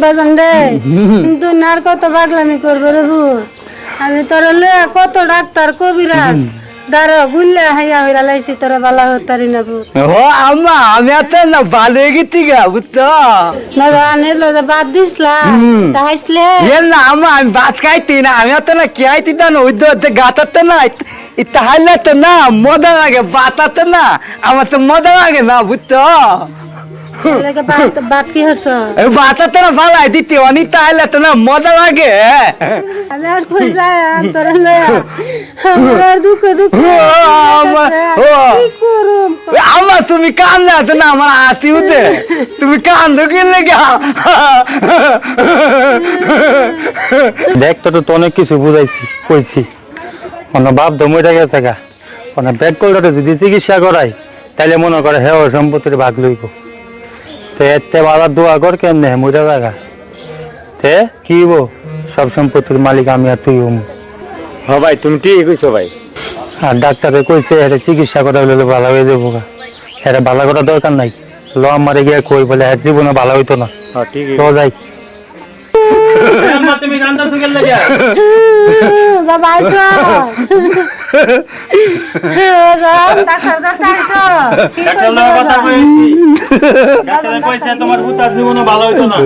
বাজান রে কিন্তু নার কত পাগলামি করব রে ভূত আমি তোর লে কত ডাক্তার কবিরাজ। দাঁড়া গুল্লে হাইয়া হইরা লাইছি তোরা বালা হতারি না ভূত ও আম্মা আমি এত না ভালো গেছি গা বুঝতো না আনের লজা বাদ দিসলা হুম। তাহাইসলে এ না আম্মা আমি ভাত খাইতি না আমি এত না কি আইতি না ওই তো গাতাতে না ইতা হাইলে তো না মজা লাগে বাতাতে না আমার তো মজা লাগে না বুঝতো বাতাতে না ভালো দিতে অনিতা হাইলে তো না মজা লাগে। আমি আর কই যায় তোরা লয়া। আমার আর দুঃখ দুঃখ ও, আমার, কি করুম? আম্মা তুমি কান্দা তো না আমার হাসি উঠে। তুমি কান্দো কি লেগে? দেখ তো তো অনেক কিছু বুঝাইছি কইছি। অন্য বাপ দমইটা গেছে গা। অন্য ব্যাগ করলে যদি চিকিৎসা করাই তাইলে মনে করে হে সম্পত্তির ভাগ লইব। তো এতে বাবার দোয়া কর কেমনে মইটা জায়গা তে কি হইব? সব সম্পত্তির মালিক আমি আর তুই হম। হ ভাই তুমি ঠিকই কইছো ভাই। আর ডাক্তারে কইছে এটা চিকিৎসা করা হইলে ভালো হয়ে যাব গা। এটা ভালো করা দরকার নাই। ল আমারে গিয়ে কই বলে হ্যাঁ জীবনে ভালো হইতো না। হ্যাঁ তো যাই। তুমি গানটা ডাক্তার কথা? কইছি তোমার পুতার জীবনে ভালো হইতো না।